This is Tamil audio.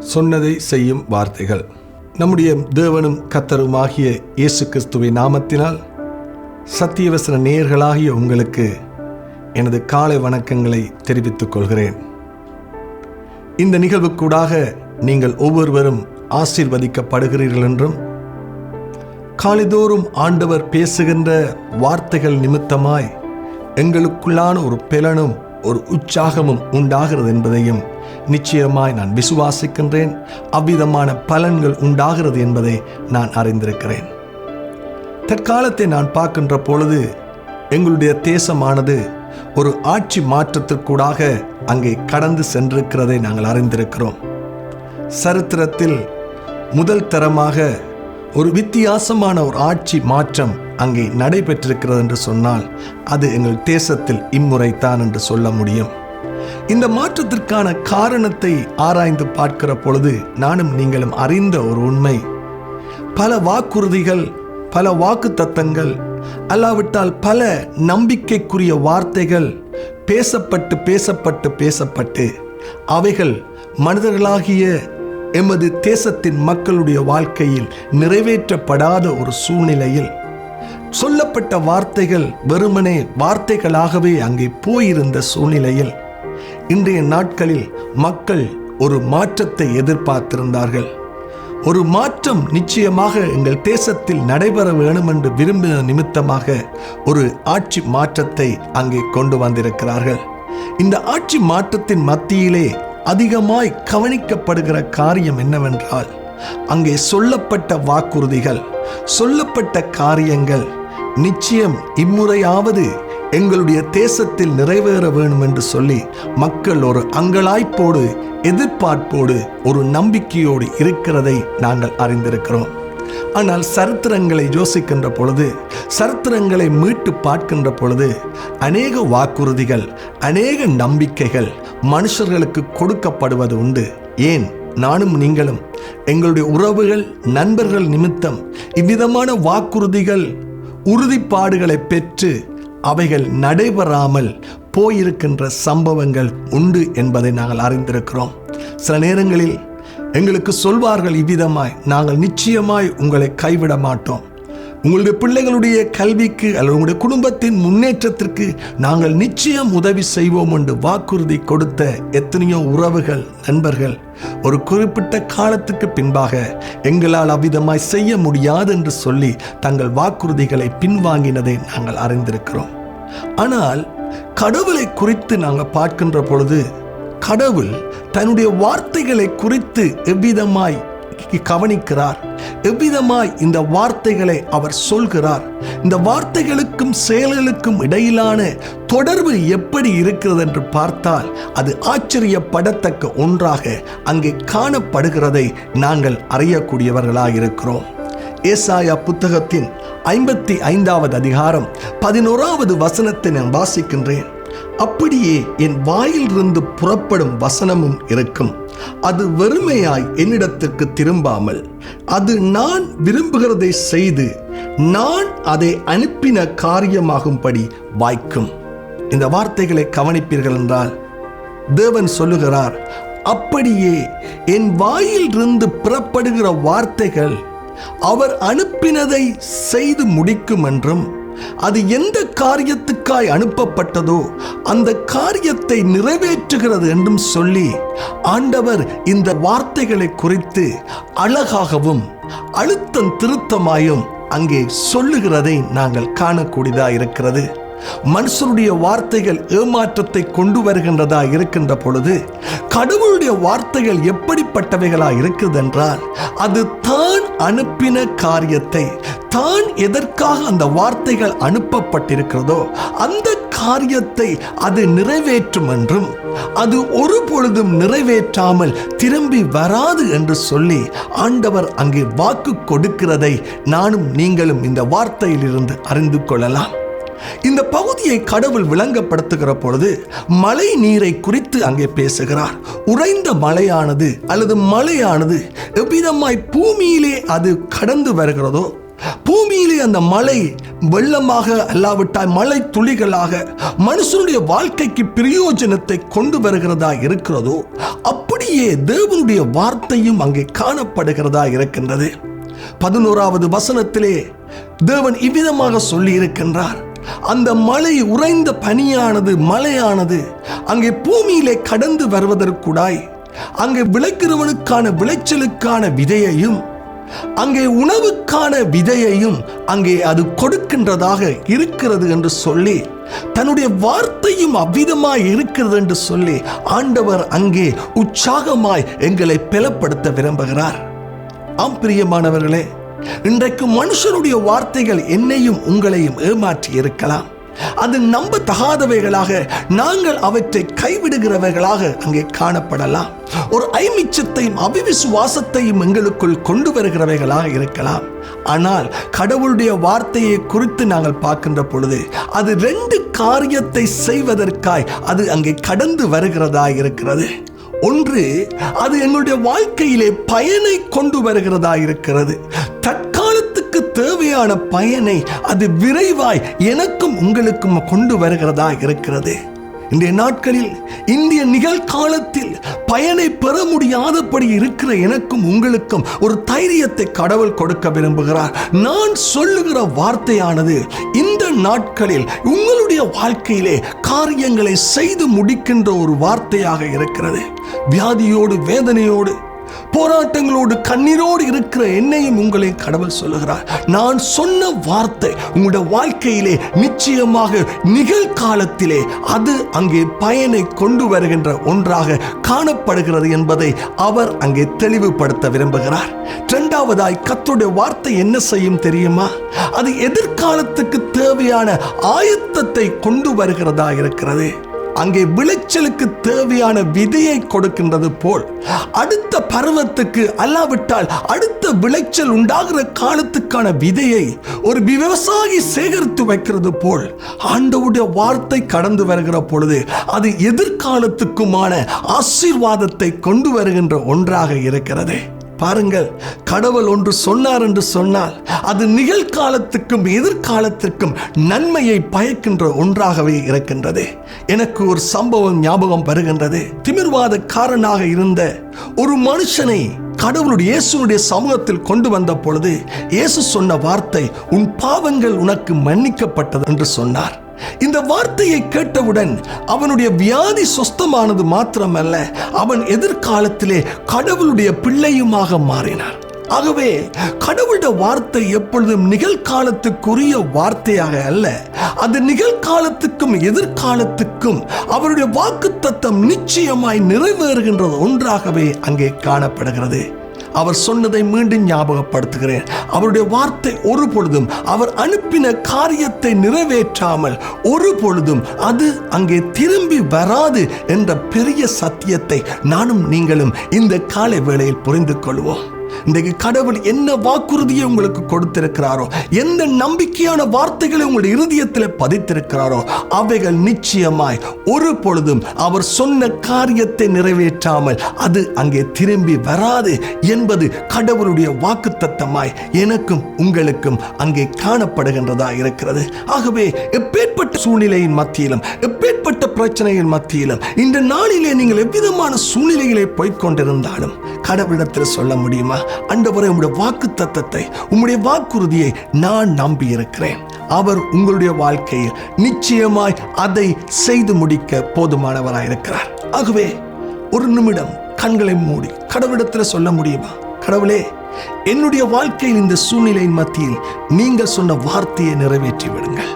சொன்னதை செய்யும் வார்த்தைகள். நம்முடைய தேவனும் கத்தருமாகிய இயேசு கிறிஸ்துவை நாமத்தினால் சத்தியவசன நேயர்களாகிய உங்களுக்கு எனது காலை வணக்கங்களை தெரிவித்துக் கொள்கிறேன். இந்த நிகழ்வுக்கூடாக நீங்கள் ஒவ்வொருவரும் ஆசீர்வதிக்கப்படுகிறீர்கள் என்றும் காலிதோறும் ஆண்டவர் பேசுகின்ற வார்த்தைகள் நிமித்தமாய் எங்களுக்குள்ளான ஒரு பெலனும் ஒரு உற்சாகமும் உண்டாகிறது என்பதையும் நிச்சயமாய் நான் விசுவாசிக்கின்றேன். அவ்விதமான பலன்கள் உண்டாகிறது என்பதை நான் அறிந்திருக்கிறேன். தற்காலத்தை நான் பார்க்கின்ற பொழுது எங்களுடைய தேசமானது ஒரு ஆட்சி மாற்றத்திற்கூடாக அங்கே கடந்து சென்றிருக்கிறதை நாங்கள் அறிந்திருக்கிறோம். சரித்திரத்தில் முதல் தரமாக ஒரு வித்தியாசமான ஒரு ஆட்சி மாற்றம் அங்கே நடைபெற்றிருக்கிறது என்று சொன்னால் அது எங்கள் தேசத்தில் இம்முறைத்தான் என்று சொல்ல முடியும். இந்த மாற்றத்திற்கான காரணத்தை ஆராய்ந்து பார்க்கிற பொழுது நானும் நீங்களும் அறிந்த ஒரு உண்மை. பல வாக்குறுதிகள் பல வாக்குத்தத்தங்கள் அல்லாவிட்டால் பல நம்பிக்கைக்குரிய வார்த்தைகள் பேசப்பட்டு பேசப்பட்டு பேசப்பட்டு அவைகள் மனிதர்களாகிய எமது தேசத்தின் மக்களுடைய வாழ்க்கையில் நிறைவேற்றப்படாத ஒரு சூழ்நிலையில் சொல்லப்பட்ட வார்த்தைகள் வெறுமனே வார்த்தைகளாகவே அங்கே போயிருந்த சூழ்நிலையில் இன்றைய நாட்களில் மக்கள் ஒரு மாற்றத்தை எதிர்பார்த்திருந்தார்கள். ஒரு மாற்றம் நிச்சயமாக எங்கள் தேசத்தில் நடைபெற வேண்டும் என்று விரும்பின நிமித்தமாக ஒரு ஆட்சி மாற்றத்தை அங்கே கொண்டு வந்திருக்கிறார்கள். இந்த ஆட்சி மாற்றத்தின் மத்தியிலே அதிகமாய் கவனிக்கப்படுகிற காரியம் என்னவென்றால் அங்கே சொல்லப்பட்ட வாக்குறுதிகள் சொல்லப்பட்ட காரியங்கள் நிச்சயம் இம்முறையாவது எங்களுடைய தேசத்தில் நிறைவேற வேண்டும் என்று சொல்லி மக்கள் ஒரு அங்கலாய்ப்போடு எதிர்பார்ப்போடு ஒரு நம்பிக்கையோடு இருக்கிறதை நாங்கள் அறிந்திருக்கிறோம். ஆனால் சரித்திரங்களை யோசிக்கின்ற பொழுது சரித்திரங்களை மீட்டு பார்க்கின்ற பொழுது அநேக வாக்குறுதிகள் அநேக நம்பிக்கைகள் மனுஷர்களுக்கு கொடுக்கப்படுவது உண்டு. ஏன்? நானும் நீங்களும் எங்களுடைய உறவுகள் நண்பர்கள் நிமித்தம் இவ்விதமான வாக்குறுதிகள் உறுதிப்பாடுகளை பெற்று அவைகள் நடைபெறாமல் போயிருக்கின்ற சம்பவங்கள் உண்டு என்பதை நாங்கள் அறிந்திருக்கிறோம். சில நேரங்களில் எங்களுக்கு சொல்வார்கள் இவ்விதமாய் நாங்கள் நிச்சயமாய் உங்களை கைவிட மாட்டோம். உங்களுடைய பிள்ளைகளுடைய கல்விக்கு அல்லது உங்களுடைய குடும்பத்தின் முன்னேற்றத்திற்கு நாங்கள் நிச்சயம் உதவி செய்வோம் என்று வாக்குறுதி கொடுத்த எத்தனையோ உறவுகள் நண்பர்கள் ஒரு குறிப்பிட்ட காலத்துக்கு பின்பாக எங்களால் அவ்விதமாய் செய்ய முடியாது என்று சொல்லி தங்கள் வாக்குறுதிகளை பின்வாங்கினதை நாங்கள் அறிந்திருக்கிறோம். ஆனால் கடவுளை குறித்து நாங்கள் பார்க்கின்ற பொழுது கடவுள் தன்னுடைய வார்த்தைகளை குறித்து எவ்விதமாய் கவனிக்கிறார்? எவ்விதமாய் இந்த வார்த்தைகளை அவர் சொல்கிறார்? இந்த வார்த்தைகளுக்கும் செயல்களுக்கும் இடையிலான தொடர்பு எப்படி இருக்கிறது என்று பார்த்தால் அது ஆச்சரியப்படத்தக்க ஒன்றாக அங்கே காணப்படுகிறதை நாங்கள் அறியக்கூடியவர்களாக இருக்கிறோம் ஏசாயா புத்தகத்தின் ஐம்பத்தி ஐந்தாவது அதிகாரம் பதினோராவது வசனத்தை நான் வாசிக்கின்றேன். அப்படியே என் வாயிலிருந்து புறப்படும் வசனமும் இருக்கும். அது வெறுமையாய் என்னிடத்திற்கு திரும்பாமல் அது நான் விரும்புகிறதை செய்து நான் அதை அனுப்பின காரியமாகும்படி வாய்க்கும். இந்த வார்த்தைகளை கவனிப்பீர்கள் என்றால் தேவன் சொல்லுகிறார் அப்படியே என் வாயிலிருந்து புறப்படுகிற வார்த்தைகள் அவர் அனுப்பினதை செய்து முடிக்கும் என்றும் அது எந்த காரியத்துக்காய் அனுப்பப்பட்டதோ அந்த காரியத்தை நிறைவேற்றுகிறது என்றும் சொல்லி ஆண்டவர் இந்த வார்த்தைகளை குறித்து அழகாகவும் அழுத்தம் திருத்தமாயும் அங்கே சொல்லுகிறதை நாங்கள் காணக்கூடியதா இருக்கிறது. மனுஷருடைய வார்த்தைகள் ஏமாற்றத்தை கொண்டு வருகின்றதா இருக்கின்ற பொழுது கடவுளுடைய வார்த்தைகள் எப்படிப்பட்டவைகளா இருக்குது என்றால் அது தான் அனுப்பின காரியத்தை தான் எதற்காக அந்த வார்த்தைகள் அனுப்பப்பட்டிருக்கிறதோ அந்த காரியத்தை அது நிறைவேற்றும் என்றும் அது ஒரு பொழுதும் நிறைவேற்றாமல் திரும்பி வராது என்று சொல்லி ஆண்டவர் அங்கே வாக்கு கொடுக்கிறதை நானும் நீங்களும் இந்த வார்த்தையிலிருந்து அறிந்து கொள்ளலாம். இந்த பகுதியை கடவுள் விளங்கப்படுத்துகிற பொழுது மழை நீரை குறித்து அங்கே பேசுகிறார். உறைந்த மழையானது அல்லது மழையானது எவ்விதமாய் பூமியிலே அது கடந்து வருகிறதோ பூமியிலே அந்த மழை வெள்ளமாக அல்லாவிட்டால் மழை துளிகளாக மனுஷனுடைய வாழ்க்கைக்கு பிரயோஜனத்தை கொண்டு வருகிறதா இருக்கிறதோ அப்படியே தேவனுடைய வார்த்தையும் அங்கே காணப்படுகிறதா இருக்கின்றது. பதினோராவது வசனத்திலே தேவன் இவ்விதமாக சொல்லி இருக்கின்றார் அந்த மலை உறைந்த பனியானது மலையானது அங்கே பூமியிலே கடந்து வருவதற்குடாய் அங்கே விளைக்கிறவனுக்கான விளைச்சலுக்கான விதையையும் அங்கே உணவுக்கான விதையையும் அங்கே அது கொடுக்கின்றதாக இருக்கிறது என்று சொல்லி தன்னுடைய வார்த்தையும் அவ்விதமாய் இருக்கிறது என்று சொல்லி ஆண்டவர் அங்கே உற்சாகமாய் எங்களை பலப்படுத்த விரும்புகிறார். ஆம் பிரியமானவர்களே இன்றைக்கு மனுஷனுடைய வார்த்தைகள் என்னையும் உங்களையும் ஏமாற்றி இருக்கலாம். அது நம்பத்தகாதவைகளாக நாங்கள் அவற்றை கைவிடுகிறவர்களாக அங்கே காணப்படலாம். ஒரு ஐமிச்சத்தையும் அவிவிசுவாசத்தையும் எங்களுக்குள் கொண்டு வருகிறவைகளாக இருக்கலாம். ஆனால் கடவுளுடைய வார்த்தையை குறித்து நாங்கள் பார்க்கின்ற பொழுது அது ரெண்டு காரியத்தை செய்வதற்காய் அது அங்கே கடந்து வருகிறதா இருக்கிறது. ஒன்று அது எங்களுடைய வாழ்க்கையிலே பயனை கொண்டு வருகிறதா இருக்கிறது. தட் தேவையான பயனை அது விரைவாய் எனக்கும் உங்களுக்கும் கொண்டு வருகிறதா இருக்கிறது. இன்றைய நாட்களில் இந்திய நிகழ்காலத்தில் பயனை பெற முடியாதபடி இருக்கிற எனக்கும் உங்களுக்கும் ஒரு தைரியத்தை கடவுள் கொடுக்க விரும்புகிறார். நான் சொல்லுகிற வார்த்தையானது இந்த நாட்களில் உங்களுடைய வாழ்க்கையிலே காரியங்களை செய்து முடிக்கின்ற ஒரு வார்த்தையாக இருக்கிறது. வியாதியோடு வேதனையோடு போராட்டங்களோடு கண்ணீரோடு இருக்கிற என்னையும் உங்களை கடவுள் சொல்லுகிறார். நான் சொன்ன வார்த்தை உங்களுடைய வாழ்க்கையிலே நிச்சயமாக நிகழ்காலத்திலே அது அங்கே பயனை கொண்டு வருகின்ற ஒன்றாக காணப்படுகிறது என்பதை அவர் அங்கே தெளிவுபடுத்த விரும்புகிறார். இரண்டாவதாய் கத்துடைய வார்த்தை என்ன செய்யும் தெரியுமா? அது எதிர்காலத்துக்கு தேவையான ஆயத்தத்தை கொண்டு வருகிறதா இருக்கிறது. அங்கே விளைச்சலுக்கு தேவையான விதையை கொடுக்கின்றது போல் அடுத்த பருவத்துக்கு அல்லாவிட்டால் அடுத்த விளைச்சல் உண்டாகிற காலத்துக்கான விதையை ஒரு விவசாயி சேகரித்து வைக்கிறது போல் ஆண்டவுடைய வார்த்தை கடந்து வருகிற பொழுது அது எதிர்காலத்துக்குமான ஆசீர்வாதத்தை கொண்டு வருகின்ற ஒன்றாக இருக்கிறது. பாருங்கள் கடவுள் ஒன்று சொன்னார் என்று சொன்னால் அது நிகழ்காலத்துக்கும் எதிர்காலத்திற்கும் நன்மையை பயக்கின்ற ஒன்றாகவே இருக்கின்றது. எனக்கு ஒரு சம்பவம் ஞாபகம் வருகின்றது. திமிர்வாதக்காரனாக இருந்த ஒரு மனுஷனை கடவுளுடைய இயேசுடைய சமூகத்தில் கொண்டு வந்த பொழுது இயேசு சொன்ன வார்த்தை உன் பாவங்கள் உனக்கு மன்னிக்கப்பட்டது என்று சொன்னார். இந்த வார்த்தையை கேட்டவுடன் அவனுடைய வியாதி சொஸ்தமானது மாத்திரமல்ல அவன் எதிர்காலத்திலே கடவுளுடைய பிள்ளையுமாக மாறினார் ஆகவே கடவுளுடைய வார்த்தை எப்பொழுதும் நிகழ்காலத்துக்குரிய வார்த்தையாக அல்ல அது நிகழ்காலத்துக்கும் எதிர்காலத்துக்கும் அவருடைய வாக்குத்தத்தம் நிச்சயமாய் நிறைவேறுகின்ற ஒன்றாகவே அங்கே காணப்படுகிறது. அவர் சொன்னதை மீண்டும் ஞாபகப்படுத்துகிறேன். அவருடைய வார்த்தை ஒரு பொழுதும் அவர் அனுப்பின காரியத்தை நிறைவேற்றாமல் ஒரு பொழுதும் அது அங்கே திரும்பி வராது என்ற பெரிய சத்தியத்தை நானும் நீங்களும் இந்த காலை வேளையில் புரிந்து கொள்வோம். இன்றைக்கு கடவுள் என்ன வாக்குறுதியை உங்களுக்கு கொடுத்திருக்கிறாரோ எந்த நம்பிக்கையான வார்த்தைகளை உங்களுடைய இருதயத்தில் பதித்திருக்கிறாரோ அவைகள் நிச்சயமாய் ஒரு பொழுதும் அவர் சொன்ன காரியத்தை நிறைவேற்றாமல் அது அங்கே திரும்பி வராது என்பது கடவுளுடைய வாக்குத்தத்தமாய் எனக்கும் உங்களுக்கும் அங்கே காணப்படுகின்றதா இருக்கிறது. ஆகவே எப்பேற்பட்ட சூழ்நிலையின் மத்தியிலும் எப்பேற்பட்ட பிரச்சனையின் மத்தியிலும் இந்த நாளிலே நீங்கள் எவ்விதமான சூழ்நிலைகளை போய்க்கொண்டிருந்தாலும் கடவுளிடத்தில் சொல்ல முடியுமா? அண்டவரை உங்களுடைய வாக்கு தத்தத்தை உங்களுடைய வாக்குறுதியை நான் நம்பி இருக்கிறேன் அவர் உங்களுடைய வாழ்க்கையில் நிச்சயமாய் அதை செய்து முடிக்க போதுமானவராயிருக்கிறார் ஆகவே ஒரு நிமிடம் கண்களை மூடி கடவுளிடத்தில் சொல்ல முடியுமா? கடவுளே என்னுடைய வாழ்க்கையில் இந்த சூழ்நிலையின் மத்தியில் நீங்கள் சொன்ன வார்த்தையை நிறைவேற்றி விடுங்கள்